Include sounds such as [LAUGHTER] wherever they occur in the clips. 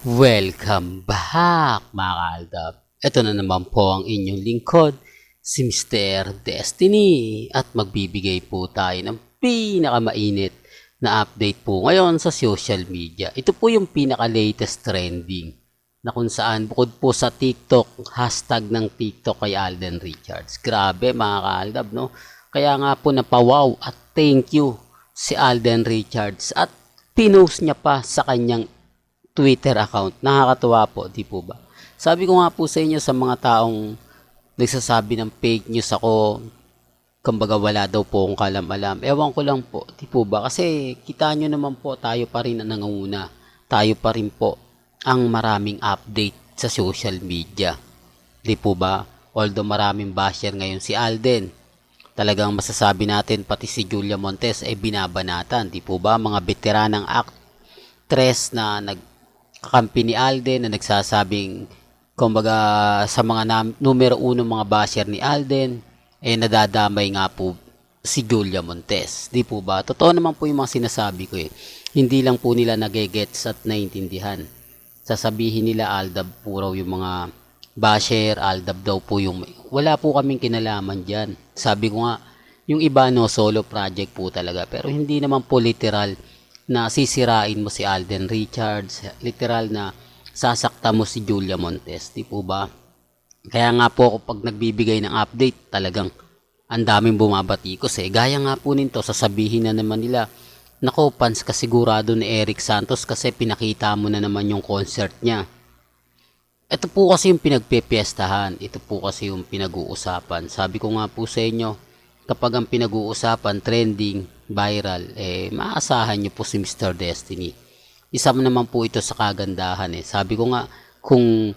Welcome back mga kaaldab. Ito na naman po ang inyong lingkod, si Mr. Destiny at magbibigay po tayo ng pinakamainit na update po ngayon sa social media. Ito po yung pinaka-latest trending na kung saan bukod po sa TikTok, hashtag ng TikTok kay Alden Richards. Grabe mga kaaldab, no? Kaya nga po napawaw at thank you si Alden Richards at pinost niya pa sa kanyang Twitter account. Nakakatuwa po, di po ba? Sabi ko nga po sa inyo sa mga taong nagsasabi ng fake news ako, kumbaga wala daw po akong kalam-alam. Ewan ko lang po, di po ba? Kasi kita nyo naman po, tayo pa rin ang nangunguna. Tayo pa rin po ang maraming update sa social media. Di po ba? Although maraming basher ngayon si Alden. Talagang masasabi natin pati si Julia Montes ay binabanatan. Di po ba? Mga veteranang actress na nagkakampi ni Alden na nagsasabing kumbaga sa mga nam- numero uno mga basher ni Alden eh nadadamay nga po si Julia Montes. Di po ba? Totoo naman po yung mga sinasabi ko eh. Hindi lang po nila nagegets at naintindihan. Sasabihin nila Aldab po raw yung mga basher, Aldab daw po yung... Wala po kaming kinalaman dyan. Sabi ko nga, yung iba no, solo project po talaga. Pero hindi naman po literal na sisirain mo si Alden Richards. Literal na sasakta mo si Julia Montes. Di po ba? Kaya nga po ako pag nagbibigay ng update, talagang ang daming bumabatikos eh. Gaya nga po nito, sasabihin na naman nila, Nako, fans ka sigurado ni Eric Santos kasi pinakita mo na naman yung concert niya. Ito po kasi yung pinagpepiestahan. Ito po kasi yung pinag-uusapan. Sabi ko nga po sa inyo, kapag ang pinag-uusapan, trending, viral, eh, maasahan nyo po si Mr. Destiny. Isa naman po ito sa kagandahan eh. Sabi ko nga, kung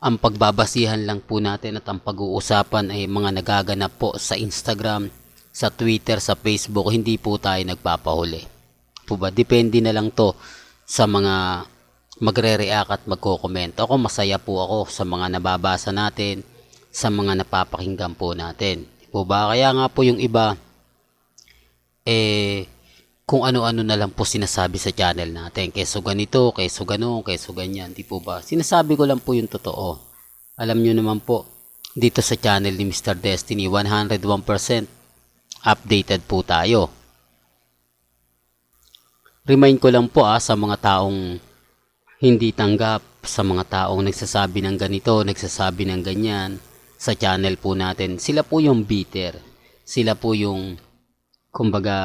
ang pagbabasihan lang po natin at ang pag-uusapan ay mga nagaganap po sa Instagram, sa Twitter, sa Facebook, hindi po tayo nagpapahuli. Po ba? Depende na lang to sa mga magre-react at magko-comment. Ako masaya po ako sa mga nababasa natin, sa mga napapakinggan po natin. Po ba? Kaya nga po yung iba, eh, kung ano-ano na lang po sinasabi sa channel natin. Keso ganito, keso ganon, keso ganyan. Di po ba? Sinasabi ko lang po yung totoo. Alam nyo naman po, dito sa channel ni Mr. Destiny, 101% updated po tayo. Remind ko lang po ah, sa mga taong hindi tanggap, sa mga taong nagsasabi ng ganito, nagsasabi ng ganyan, sa channel po natin, sila po yung bitter. Sila po yung kumbaga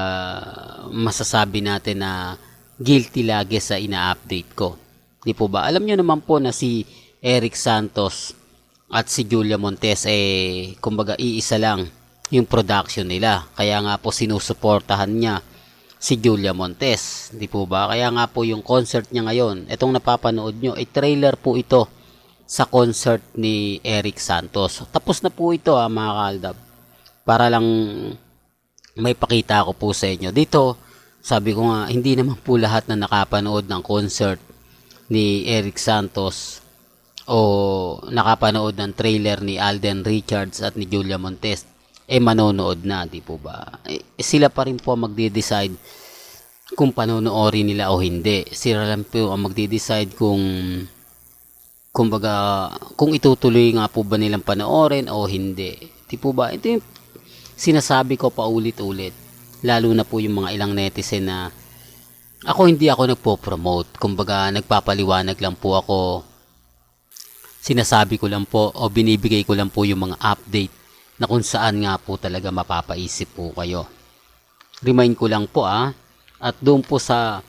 masasabi natin na guilty lagi sa ina-update ko. Di po ba? Alam nyo naman po na si Eric Santos at si Julia Montes eh kumbaga iisa lang yung production nila. Kaya nga po sinusuportahan niya si Julia Montes. Di po ba? Kaya nga po yung concert niya ngayon, itong napapanood nyo, ay trailer po ito sa concert ni Eric Santos. Tapos na po ito ha mga kaldab. Para lang may pakita ko po sa inyo. Dito, sabi ko nga, hindi naman po lahat na nakapanood ng concert ni Eric Santos o nakapanood ng trailer ni Alden Richards at ni Julia Montes eh manonood na, di po ba? Eh, sila pa rin po magde-decide kung panonoorin nila o hindi. Sila lang po ang magde-decide kung kumbaga kung itutuloy nga po ba nilang panoorin o hindi. Di po ba? Ito yung sinasabi ko pa ulit-ulit. Lalo na po yung mga ilang netizen na ako hindi ako nagpo-promote. Kumbaga nagpapaliwanag lang po ako. Sinasabi ko lang po o binibigay ko lang po yung mga update na kung saan nga po talaga mapapaisip po kayo. Remind ko lang po ah, at doon po sa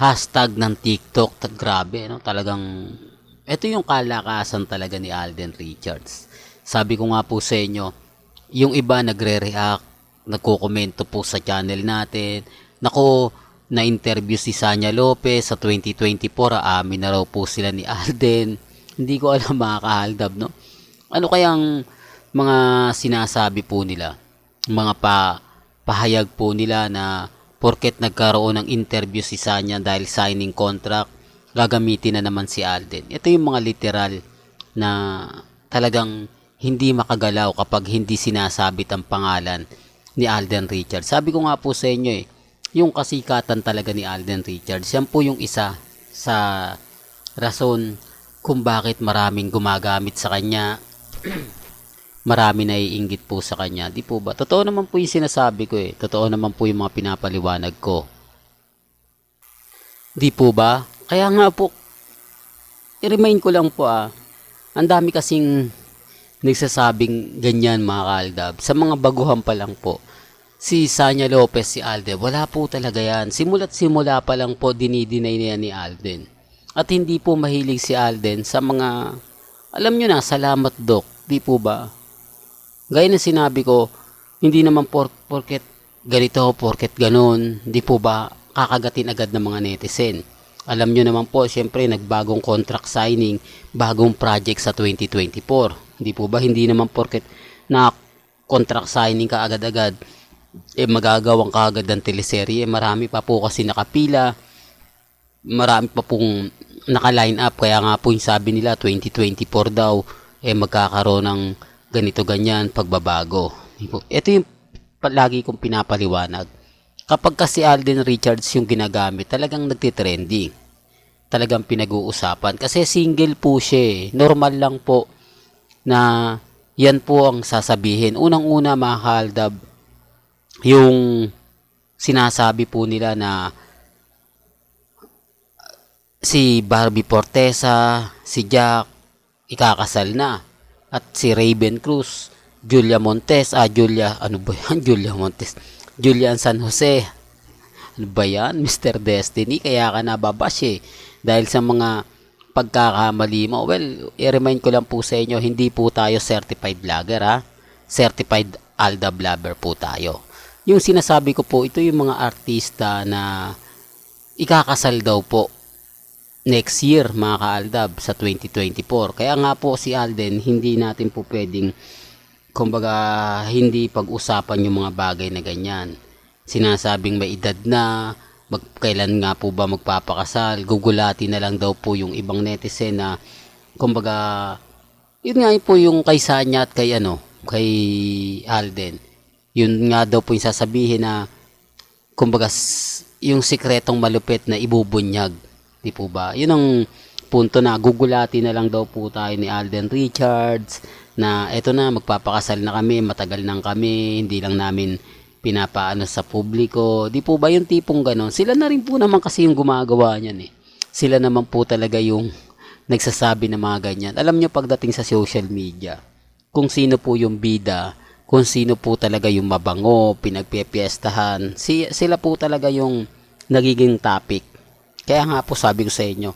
hashtag ng TikTok, grabe, no? talagang, ito yung kalakasan talaga ni Alden Richards. Sabi ko nga po sa inyo, yung iba nagre-react, nagko-komento po sa channel natin, nako, na-interview si Sanya Lopez sa 2024, amin na raw po sila ni Alden. [LAUGHS] Hindi ko alam mga kahaldab, no? Ano kayang mga sinasabi po nila, mga pa, pahayag po nila na porket nagkaroon ng interview si Sanya dahil signing contract, gagamitin na naman si Alden. Ito yung mga literal na talagang hindi makagalaw kapag hindi sinasabit ang pangalan ni Alden Richards. Sabi ko nga po sa inyo eh, yung kasikatan talaga ni Alden Richards, yan po yung isa sa rason kung bakit maraming gumagamit sa kanya. [CLEARS THROAT] marami na iinggit po sa kanya. Di po ba? Totoo naman po yung sinasabi ko eh. Totoo naman po yung mga pinapaliwanag ko. Di po ba? Kaya nga po, i-remind ko lang po ah, ang dami kasing nagsasabing ganyan mga kaaldab. Sa mga baguhan pa lang po, si Sanya Lopez, si Alden, wala po talaga yan. Simula't simula pa lang po, dinidinay niya ni Alden. At hindi po mahilig si Alden sa mga, alam nyo na, salamat dok. Di po ba? Gaya na sinabi ko, hindi naman por porket ganito, porket ganon, di po ba kakagatin agad ng mga netizen. Alam nyo naman po, siyempre nagbagong contract signing, bagong project sa 2024. Di po ba, hindi naman porket na contract signing ka agad-agad, eh magagawang kaagad ng teleserye. Marami pa po kasi nakapila, marami pa pong naka-line up. Kaya nga po yung sabi nila, 2024 daw, eh magkakaroon ng ganito ganyan pagbabago. Ito yung palagi kong pinapaliwanag. Kapag kasi Alden Richards yung ginagamit, talagang nagtitrending. Talagang pinag-uusapan. Kasi single po siya eh. Normal lang po na yan po ang sasabihin. Unang-una mga kahaldab, yung sinasabi po nila na si Barbie Portesa, si Jack, ikakasal na. At si Raven Cruz, Julia Montes, ah Julia, ano ba yan? [LAUGHS] Julia Montes. Julian San Jose. Ano ba yan? Mr. Destiny. Kaya ka nababash eh. Dahil sa mga pagkakamali mo. Well, i-remind ko lang po sa inyo, hindi po tayo certified vlogger ha. Certified Alda Blabber po tayo. Yung sinasabi ko po, ito yung mga artista na ikakasal daw po next year mga kaaldab sa 2024. Kaya nga po si Alden, hindi natin po pwedeng kumbaga hindi pag-usapan yung mga bagay na ganyan. Sinasabing may edad na, mag, kailan nga po ba magpapakasal, gugulati na lang daw po yung ibang netizen na kumbaga yun nga po yung kay Sanya at kay ano, kay Alden. Yun nga daw po yung sasabihin na kumbaga yung sikretong malupit na ibubunyag Di po ba? Yun ang punto na gugulati na lang daw po tayo ni Alden Richards na eto na magpapakasal na kami, matagal nang kami, hindi lang namin pinapaano sa publiko. Di po ba yung tipong ganon? Sila na rin po naman kasi yung gumagawa niyan eh. Sila naman po talaga yung nagsasabi ng mga ganyan. Alam nyo pagdating sa social media, kung sino po yung bida, kung sino po talaga yung mabango, pinagpipiestahan, si, sila po talaga yung nagiging topic kaya nga po sabi ko sa inyo,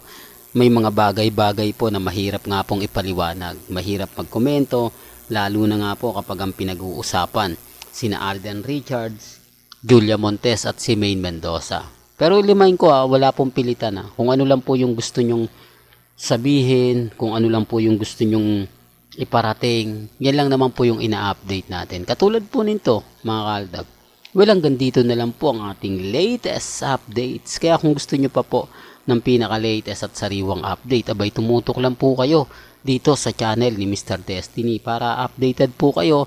may mga bagay-bagay po na mahirap nga pong ipaliwanag. Mahirap magkomento, lalo na nga po kapag ang pinag-uusapan sina Alden Richards, Julia Montes at si Maine Mendoza. Pero limain ko ah, wala pong pilitan ah. Kung ano lang po yung gusto nyong sabihin, kung ano lang po yung gusto nyong iparating, yan lang naman po yung ina-update natin. Katulad po nito, mga kaldab. Well, hanggang dito na lang po ang ating latest updates. Kaya kung gusto nyo pa po ng pinaka-latest at sariwang update, abay tumutok lang po kayo dito sa channel ni Mr. Destiny para updated po kayo